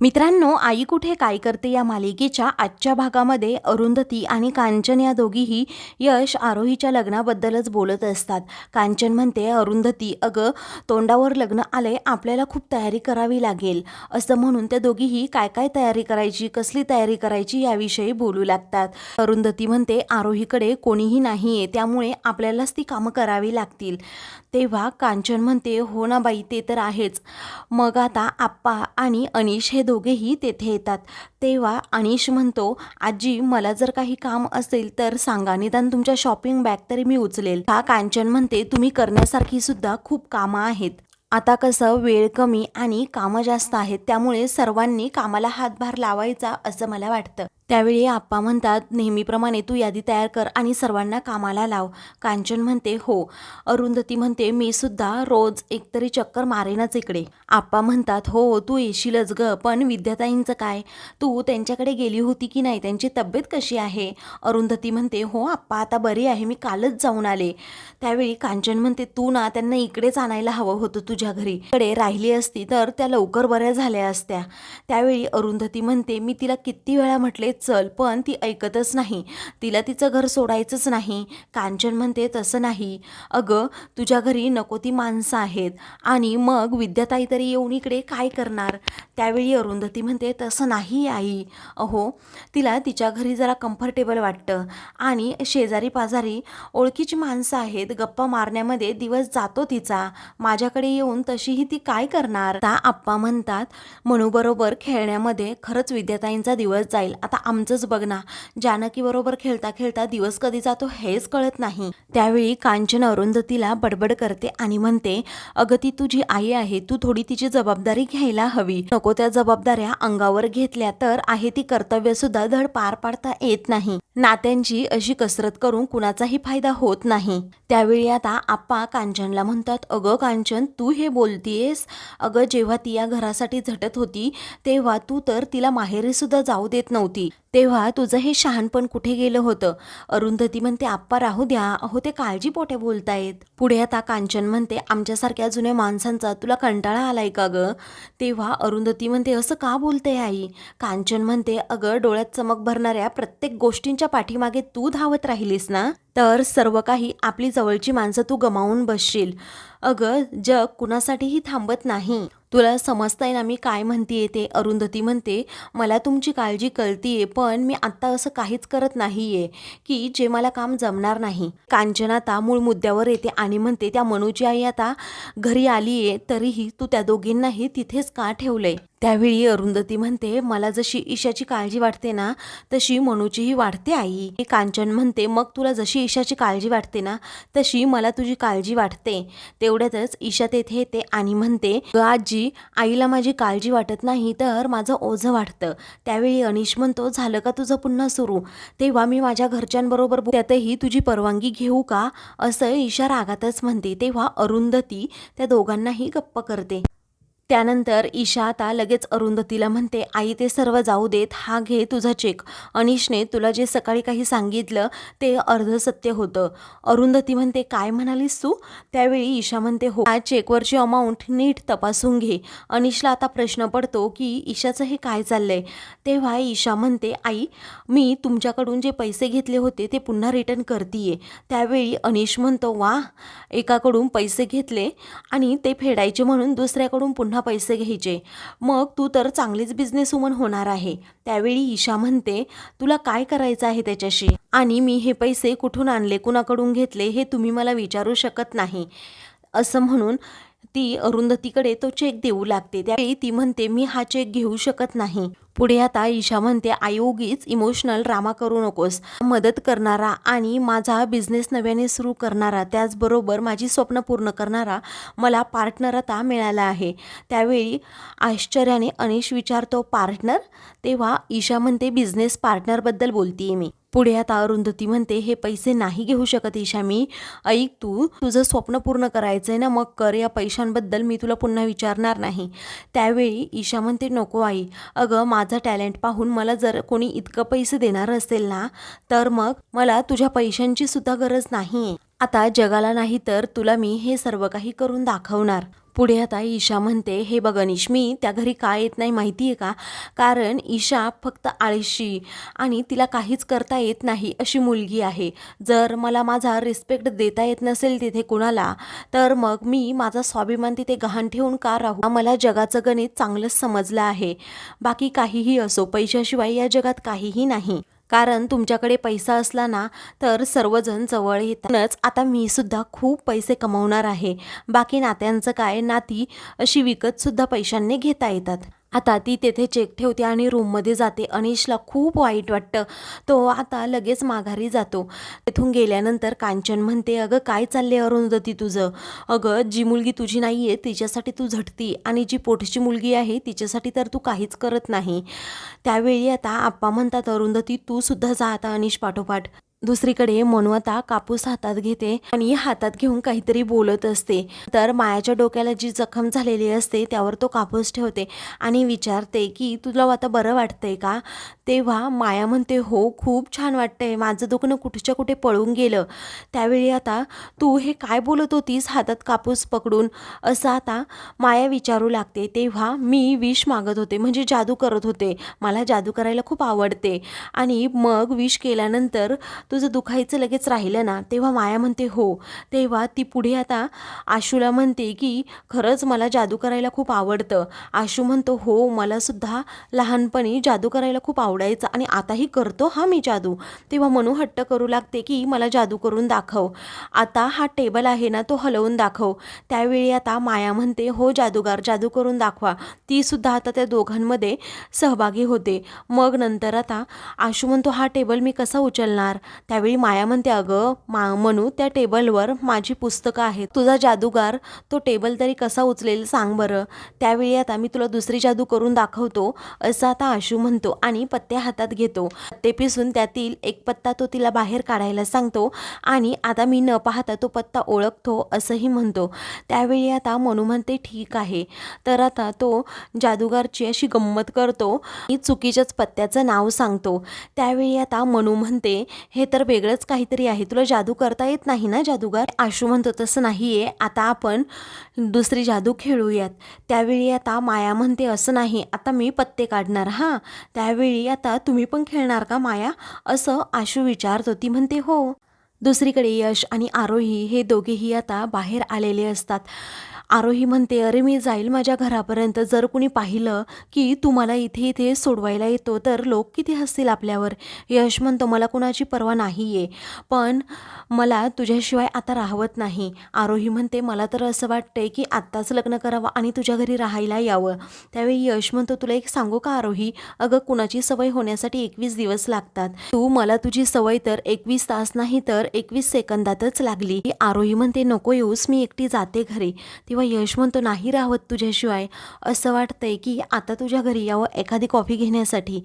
मित्रांनो आई कुठे काय करते या मालिकेच्या आजच्या भागामध्ये अरुंधती आणि कांचन या दोघीही यश आरोहीच्या लग्नाबद्दलच बोलत असतात. कांचन म्हणते अरुंधती अगं तोंडावर लग्न आले आपल्याला खूप तयारी करावी लागेल. असं म्हणून त्या दोघीही काय काय तयारी करायची कसली तयारी करायची याविषयी बोलू लागतात. अरुंधती म्हणते आरोहीकडे कोणीही नाही आहे त्यामुळे आपल्यालाच ती कामं करावी लागतील. तेव्हा कांचन म्हणते हो ना बाई ते तर आहेच. मग आता आप्पा आणि अनिश हे दोघेही तेथे येतात. तेव्हा अनिश म्हणतो आजी मला जर काही काम असेल तर सांगा. निदान तुमच्या शॉपिंग बॅग तरी मी उचलेल. हा कांचन म्हणते तुम्ही करण्यासारखी सुद्धा खूप कामं आहेत. आता कसं वेळ कमी आणि कामं जास्त आहेत त्यामुळे सर्वांनी कामाला हातभार लावायचा असं मला वाटतं. त्यावेळी आप्पा म्हणतात नेहमीप्रमाणे तू यादी तयार कर आणि सर्वांना कामाला लाव. कांचन म्हणते हो. अरुंधती म्हणते मी सुद्धा रोज एकतरी चक्कर मारेनच इकडे. आप्पा म्हणतात हो तू येशीलच ग पण विद्याताईंचं काय? तू त्यांच्याकडे गेली होती की नाही? त्यांची तब्येत कशी आहे? अरुंधती म्हणते हो आप्पा आता बरी आहे मी कालच जाऊन आले. त्यावेळी कांचन म्हणते तू ना त्यांना इकडेच आणायला हवं होतं तुझ्या घरी. इकडे राहिली असती तर त्या लवकर बऱ्या झाल्या असत्या. त्यावेळी अरुंधती म्हणते मी तिला किती वेळा म्हटले चल पण ती ऐकतच नाही. तिला तिचं घर सोडायचंच नाही. कांचन म्हणते तसं नाही. अगं तुझ्या घरी नको ती माणसं आहेत. आणि मग विद्याताई तरी येऊन इकडे काय करणार? त्यावेळी अरुंधती म्हणते तसं नाही आई. अहो तिला तिच्या घरी जरा कम्फर्टेबल वाटतं. आणि शेजारी पाजारी ओळखीची माणसं आहेत. गप्पा मारण्यामध्ये दिवस जातो तिचा. माझ्याकडे येऊन तशीही ती काय करणार? आता आप्पा म्हणतात म्हणूबरोबर खेळण्यामध्ये खरंच विद्याताईंचा दिवस जाईल. आता आमचंच बघ ना. जानकी बरोबर खेळता खेळता दिवस कधी जातो हेच कळत नाही. त्यावेळी कांचन अरुंधतीला बडबड करते आणि म्हणते अगं ती तुझी आई आहे तू थोडी तिची जबाबदारी घ्यायला हवी. नको त्या जबाबदाऱ्या अंगावर घेतल्या तर आहे ती कर्तव्य सुद्धा धड पार पाडता येत नाही. नात्यांची अशी कसरत करून कुणाचाही फायदा होत नाही. त्यावेळी आता आप्पा कांचनला म्हणतात अगं कांचन तू हे बोलतीयेस? अगं जेव्हा ती या घरासाठी झटत होती तेव्हा तू तर तिला माहेरी सुद्धा जाऊ देत नव्हती. तेव्हा तुझं हे शहाणपण कुठे गेलं होतं? अरुंधती म्हणते आप्पा राहू द्या. अहो ते काळजी पोटे बोलतायत. पुढे आता कांचन म्हणते आमच्यासारख्या जुन्या माणसांचा तुला कंटाळा आलाय का ग? तेव्हा अरुंधती म्हणते असं का बोलते आई? कांचन म्हणते अगं डोळ्यात चमक भरणाऱ्या प्रत्येक गोष्टींच्या पाठीमागे तू धावत राहिलीस ना? तर सर्व काही आपली जवळची माणसं तू गमावून बसशील. अगं जग कुणासाठीही थांबत नाही. तुला समजतंय ना मी काय म्हणतीये ते? अरुंधती म्हणते मला तुमची काळजी कळतीये पण मी आत्ता असं काहीच करत नाहीये की जे मला काम जमणार नाही. कांचन आता मूळ मुद्द्यावर येते आणि म्हणते त्या मनूची आई आता घरी आलीये तरीही तू त्या दोघींनाही तिथेच का ठेवलंय? त्यावेळी अरुंधती म्हणते मला जशी ईशाची काळजी वाटते ना तशी मनूचीही वाढते आई. कांचन म्हणते मग तुला जशी ईशाची काळजी वाटते ना तशी मला तुझी काळजी वाटते. तेवढ्यातच ईशा तेथे येते आणि म्हणते "ग आजी आईला माझी काळजी वाटत नाही तर माझं ओझं वाटतं त्यावेळी अनिश म्हणतो झालं का तुझं पुन्हा सुरू? तेव्हा मी माझ्या घरच्यांबरोबर त्यातही तुझी परवानगी घेऊ का? असं ईशा रागातच म्हणते. तेव्हा अरुंधती त्या दोघांनाही गप्प करते. त्यानंतर ईशा आता लगेच अरुंधतीला म्हणते आई ते सर्व जाऊ देत हा घे तुझा चेक. अनिशने तुला जे सकाळी काही सांगितलं ते अर्ध सत्य होतं. अरुंधती म्हणते काय म्हणालीस तू? त्यावेळी ईशा म्हणते हो हा चेकवरची अमाऊंट नीट तपासून घे. अनिशला आता प्रश्न पडतो की ईशाचं हे काय चाललंय? तेव्हा ईशा म्हणते आई मी तुमच्याकडून जे पैसे घेतले होते ते पुन्हा रिटर्न करतीये. त्यावेळी अनिश म्हणतो वा एकाकडून पैसे घेतले आणि ते फेडायचे म्हणून दुसऱ्याकडून पुन्हा पैसे घ्यायचे. मग तू तर चांगलीच बिझनेस वुमन होणार आहे. त्यावेळी ईशा म्हणते तुला काय करायचं आहे त्याच्याशी? आणि मी हे पैसे कुठून आणले कुणाकडून घेतले हे तुम्ही मला विचारू शकत नाही. असं म्हणून ती अरुंधतीकडे तो चेक देऊ लागते. त्यावेळी ती म्हणते मी हा चेक घेऊ शकत नाही. पुढे आता ईशा म्हणते आई उगीच इमोशनल ड्रामा करू नकोस. मदत करणारा आणि माझा बिझनेस नव्याने सुरू करणारा त्याचबरोबर माझी स्वप्न पूर्ण करणारा मला पार्टनर आता मिळाला आहे. त्यावेळी आश्चर्याने अनिश विचारतो पार्टनर तेव्हा ईशा म्हणते बिझनेस पार्टनरबद्दल बोलतीये मी. पुढे आता अरुंधती म्हणते हे पैसे नाही घेऊ शकत ईशा मी. ऐक तू तुझं स्वप्न पूर्ण करायचंय ना मग कर. या पैशांबद्दल मी तुला पुन्हा विचारणार नाही. त्यावेळी ईशा म्हणते नको आई. अगं माझं टॅलेंट पाहून मला जर कोणी इतकं पैसे देणार असेल ना तर मग मला तुझ्या पैशांची सुद्धा गरज नाही आता जगाला नाही तर तुला मी हे सर्व काही करून दाखवणार. पुढे आता ईशा म्हणते हे बघ अनिश मी त्या घरी का येत नाही माहिती आहे का? कारण ईशा फक्त आळशी आणि तिला काहीच करता येत नाही अशी मुलगी आहे. जर मला माझा रिस्पेक्ट देता येत नसेल तिथे कुणाला तर मग मी माझा स्वाभिमान तिथे गहाण ठेवून का राहू? मला जगाचं गणित चांगलंच समजलं आहे. बाकी काहीही असो पैशाशिवाय या जगात काहीही नाही. कारण तुमच्याकडे पैसा असला ना तर सर्वजण जवळ येतातच आता मी सुद्धा खूप पैसे कमवणार आहे. बाकी नात्यांचं काय? नाती अशी विकत सुद्धा पैशांनी घेता येतात. आता ती तेथे चेक ठेवते आणि रूममध्ये जाते. अनिशला खूप वाईट वाटतं. तो आता लगेच माघारी जातो. तिथून गेल्यानंतर कांचन म्हणते अगं काय चालले अरुंधती तुझं? अगं जी मुलगी तुझी नाही आहे तिच्यासाठी तू झटती आणि जी पोटची मुलगी आहे तिच्यासाठी तर तू काहीच करत नाही. त्यावेळी आता आप्पा म्हणतात अरुंधती तू सुद्धा जा आता अनिश पाठोपाठ. दुसरीकडे मनवता कापूस हातात घेते आणि हातात घेऊन काहीतरी बोलत असते. तर मायाच्या डोक्याला जी जखम झालेली असते त्यावर तो कापूस ठेवते आणि विचारते की तुला आता बरं वाटतंय का? तेव्हा माया म्हणते हो खूप छान वाटतंय. माझं दुखणं कुठच्या कुठे पळून गेलं? त्यावेळी आता तू हे काय बोलत होतीस हातात कापूस पकडून? असं आता माया विचारू लागते. तेव्हा मी विष मागत होते म्हणजे जादू करत होते. मला जादू करायला खूप आवडते. आणि मग विष केल्यानंतर तुझं दुखायचं लगेच राहिलं ना तेव्हा माया म्हणते हो. तेव्हा ती पुढे आता आशूला म्हणते की खरंच मला जादू करायला खूप आवडतं. आशू म्हणतो हो मलासुद्धा लहानपणी जादू करायला खूप आवडायचं आणि आताही करतो हा मी जादू. तेव्हा मनू हट्ट करू लागते की मला जादू करून दाखव. आता हा टेबल आहे ना तो हलवून दाखव. त्यावेळी आता माया म्हणते हो जादूगार जादू करून दाखवा. ती सुद्धा आता त्या दोघांमध्ये सहभागी होते. मग नंतर आता आशू म्हणतो हा टेबल मी कसा उचलणार? त्यावेळी माया म्हणते अगं मा मनू त्या टेबलवर माझी पुस्तकं आहेत. तुझा जादूगार तो टेबल तरी कसा उचलेल सांग बरं. त्यावेळी आता मी तुला दुसरी जादू करून दाखवतो असं आता आशू म्हणतो आणि पत्ते हातात घेतो. पत्ते पिसून त्यातील एक पत्ता तो तिला बाहेर काढायला सांगतो आणि आता मी न पाहता तो पत्ता ओळखतो असंही म्हणतो. त्यावेळी आता मनू म्हणते ठीक आहे. तर आता तो जादूगारची अशी गंमत करतो आणि चुकीच्याच पत्त्याचं नाव सांगतो. त्यावेळी आता मनू म्हणते हे तर वेगळंच काहीतरी आहे. तुला जादू करता येत नाही ना जादूगार? आशू म्हणतो तसं नाही आहे आता आपण दुसरी जादू खेळूयात. त्यावेळी आता माया म्हणते असं नाही. आता मी पत्ते काढणार. हां. त्यावेळी आता तुम्ही पण खेळणार का माया? असं आशू विचारतो. ती म्हणते हो. दुसरीकडे यश आणि आरोही हे दोघेही आता बाहेर आलेले असतात. आरोही म्हणते अरे मी जाईल माझ्या घरापर्यंत. जर कुणी पाहिलं की तू मला इथे इथे सोडवायला येतो तर लोक किती हसतील आपल्यावर. यश म्हणतो मला कुणाची पर्वा नाही आहे पण मला तुझ्याशिवाय आता राहवत नाही. आरोही म्हणते मला तर असं वाटतंय की आत्ताच लग्न करावं आणि तुझ्या घरी राहायला यावं. त्यावेळी यश म्हणतो तुला एक सांगू का आरोही? अगं कुणाची सवय होण्यासाठी एकवीस दिवस लागतात. तू मला तुझी सवय तर एकवीस तास नाही तर एकवीस सेकंदातच लागली. आरोही म्हणते नको येऊस मी एकटी जाते घरी. तेव्हा यश म्हणतो नाही राहत तुझ्याशिवाय. असं वाटतंय की आता तुझ्या घरी यावं एखादी कॉफी घेण्यासाठी.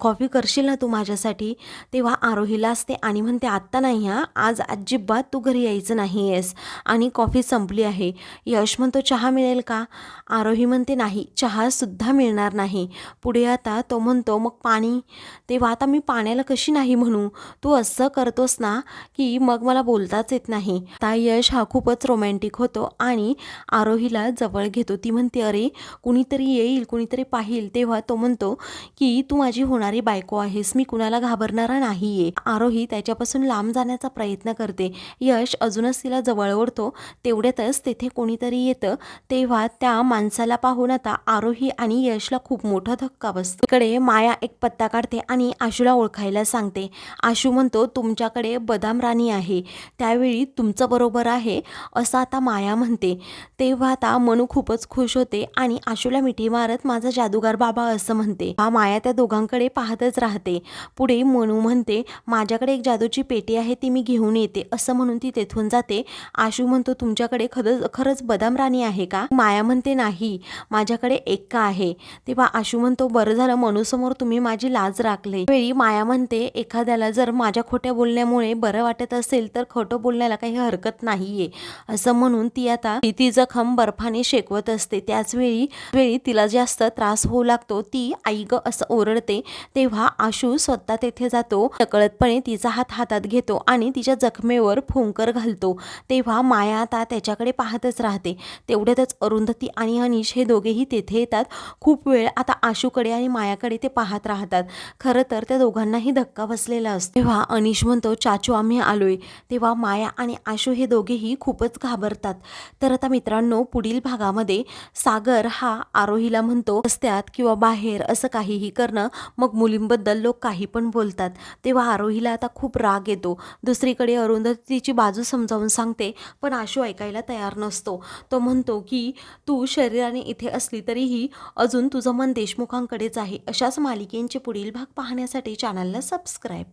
कॉफी करशील ना तू माझ्यासाठी? तेव्हा आरोहीला असते आणि म्हणते आत्ता नाही हा. आज अजिबात तू घरी यायचं नाही आहेस. आणि कॉफी संपली आहे. यश म्हणतो चहा मिळेल का? आरोही म्हणते नाही. चहासुद्धा मिळणार नाही. पुढे आता तो म्हणतो मग पाणी? तेव्हा आता मी पाण्याला कशी नाही म्हणू? तू असं करतोस ना की मग मला बोलताच येत नाही. आता यश हा खूपच रोमॅन्टिक होतो आणि आरोहीला जवळ घेतो. ती म्हणते अरे कुणीतरी येईल कुणीतरी पाहिल. तेव्हा तो म्हणतो की तू माझी होणारी बायको आहेस. मी कुणाला घाबरणारा नाही आरोही त्याच्यापासून लांब जाण्याचा प्रयत्न करते. यश अजूनच तिला जवळ ओढतो. तेवढ्यातच तेथे कोणीतरी येतं. तेव्हा त्या माणसाला पाहून आता आरोही आणि यशला खूप मोठा धक्का बसतो. इकडे माया एक पत्ता काढते आणि आशूला ओळखायला सांगते. आशू म्हणतो तुमच्याकडे बदाम राणी आहे. त्यावेळी तुमचं बरोबर आहे असं आता माया म्हणते. तेव्हा आता मनू खूपच खुश होते आणि आशूला मिठी मारत माझा जादूगार बाबा असं म्हणते. हा माया त्या दोघांकडे पाहतच राहते. पुढे मनू म्हणते माझ्याकडे एक जादूची पेटी आहे ती मी घेऊन येते असं म्हणून ती तेथून जाते. आशू म्हणतो तुमच्याकडे खरंच खरंच बदाम राणी आहे का? माया म्हणते नाही माझ्याकडे एक का आहे. तेव्हा आशू म्हणतो बरं झालं मनूसमोर तुम्ही माझी लाज राखले. वेळी माया म्हणते एखाद्याला जर माझ्या खोट्या बोलण्यामुळे बरं वाटत वाटत असेल तर खोटं बोलण्याला काही हरकत नाहीये. असं म्हणून ती आता तिचं जखम बर्फाने शेकवत असते. त्याचवेळी वेळी तिला जास्त त्रास होऊ लागतो. ती आई ग असं ओरडते. तेव्हा आशू स्वतः तेथे जातो. नकळतपणे तिचा हात हातात घेतो आणि तिच्या जखमेवर फुंकर घालतो. तेव्हा माया आता त्याच्याकडे पाहतच राहते. तेवढ्यातच अरुंधती आणि अनिश हे दोघेही तेथे येतात. खूप वेळ आता आशूकडे आणि मायाकडे ते पाहत राहतात. खरं तर त्या दोघांनाही धक्का बसलेला असतो. तेव्हा अनिश म्हणतो चाचू आम्ही आलोय. तेव्हा माया आणि आशू हे दोघेही खूपच घाबरतात. तर आता मित्रांनो पुढील भागामध्ये सागर हा आरोहीला म्हणतो रस्त्यात किंवा बाहेर असं काहीही करणं मग मुलींबद्दल लोक काही पण बोलतात. तेव्हा आरोहीला आता खूप राग येतो. दुसरीकडे अरुंधतीची बाजू समजावून सांगते पण आशू ऐकायला तयार नसतो. तो म्हणतो की तू शरीराने इथे असली तरीही अजून तुझं मन देशमुखांकडेच आहे. अशाच मालिकेंचे पुढील भाग पाहण्यासाठी चॅनलला सबस्क्राईब करा.